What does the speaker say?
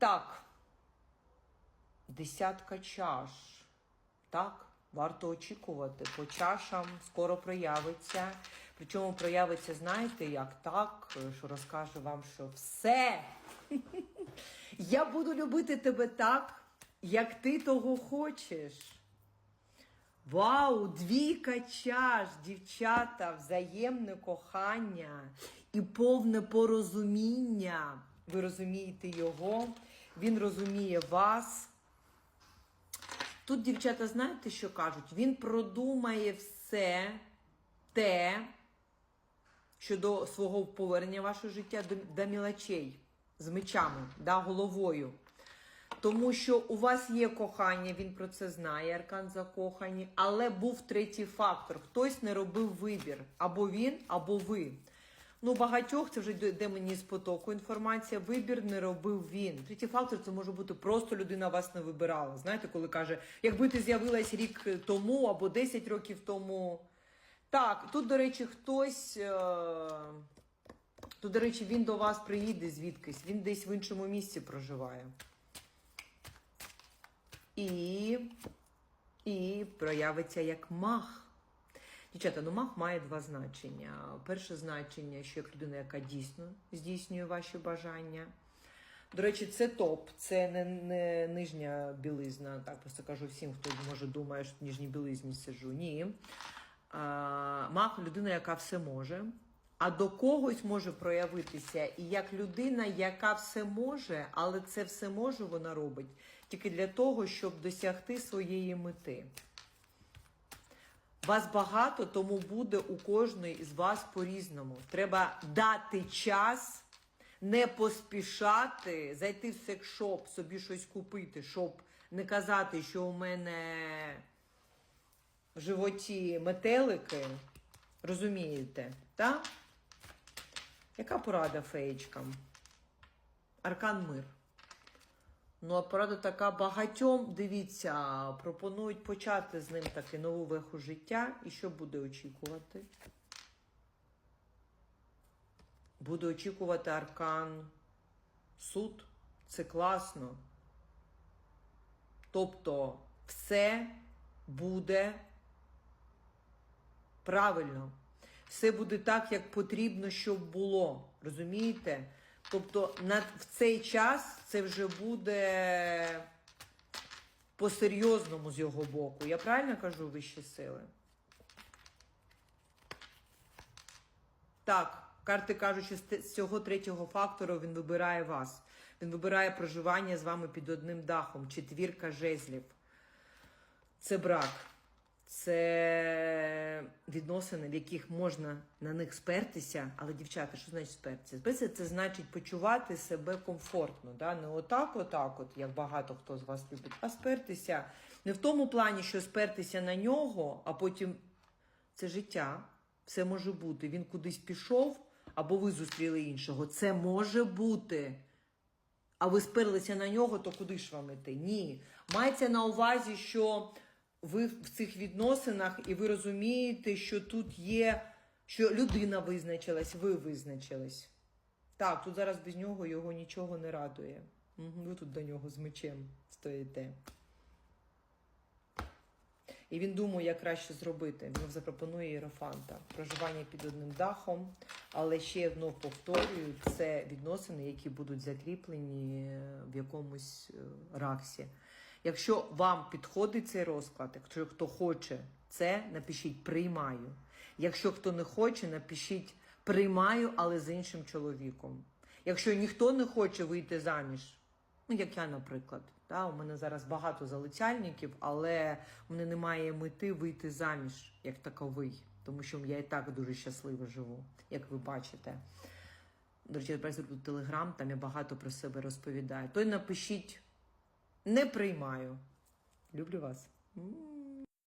Так. Десятка чаш. Так, варто очікувати. По чашам скоро проявиться. Причому проявиться, знаєте, як так, що розкаже вам, що все. Я буду любити тебе так, як ти того хочеш. Вау, двійка чаш, дівчата, взаємне кохання і повне порозуміння. Ви розумієте його, він розуміє вас. Тут дівчата, знаєте, що кажуть? Він продумає все те, щодо свого повернення в ваше життя до, до мілочей з мечами, да, головою. Тому що у вас є кохання, він про це знає, аркан закохані, але був третій фактор. Хтось не робив вибір. Або він, або ви. Ну, багатьох це вже йде мені з потоку інформація. Вибір не робив він. Третій фактор це може бути просто людина вас не вибирала. Знаєте, коли каже, якби ти з'явилась рік тому або 10 років тому. Так, тут, до речі, хтось. Е... Тут, до речі, він до вас приїде звідкись, він десь в іншому місці проживає. І, і проявиться як мах. Дівчата, ну мах має два значення. Перше значення, що як людина, яка дійсно здійснює ваші бажання. До речі, це топ, це не, не нижня білизна. Так просто кажу всім, хто може думає, що в нижній білизні сиджу. Ні. А, мах людина, яка все може. А до когось може проявитися і як людина, яка все може, але це все може вона робить тільки для того, щоб досягти своєї мети. Вас багато, тому буде у кожної із вас по-різному. Треба дати час, не поспішати, зайти в секшоп, собі щось купити, щоб не казати, що у мене в животі метелики. Розумієте, так? Яка порада феєчкам? Аркан мир. Ну, а порада така багатьом, дивіться, пропонують почати з ним таки нову веху життя. І що буде очікувати? Буде очікувати аркан суд. Це класно. Тобто, все буде правильно. Все буде так, як потрібно, щоб було. Розумієте? Тобто на, в цей час це вже буде по-серйозному з його боку. Я правильно кажу вищі сили? Так, карти кажуть, що з цього третього фактору він вибирає вас. Він вибирає проживання з вами під одним дахом. Четвірка жезлів. Це брак. Це відносини, в яких можна на них спертися. Але, дівчата, що значить спертися? Спертися це значить почувати себе комфортно. Да? Не отак, отак, от, як багато хто з вас любить, а спертися не в тому плані, що спертися на нього, а потім це життя. Все може бути. Він кудись пішов, або ви зустріли іншого. Це може бути. А ви сперлися на нього, то куди ж вам іти? Ні. Мається на увазі, що ви в цих відносинах і ви розумієте, що тут є, що людина визначилась, ви визначились. Так, тут зараз без нього його нічого не радує. Ви тут до нього з мечем стоїте. І він думає, як краще зробити. Він запропонує Єрофанта. Проживання під одним дахом, але ще вновь повторюю, це відносини, які будуть закріплені в якомусь е, раксі. Якщо вам підходить цей розклад, якщо хто хоче це, напишіть приймаю. Якщо хто не хоче, напишіть приймаю, але з іншим чоловіком. Якщо ніхто не хоче вийти заміж, Ну, як я, наприклад, да, у мене зараз багато залицяльників, але у мене немає мети вийти заміж як таковий, тому що я і так дуже щасливо живу, як ви бачите. До речі, я працюю телеграм, там я багато про себе розповідаю. То й напишіть не приймаю. Люблю вас.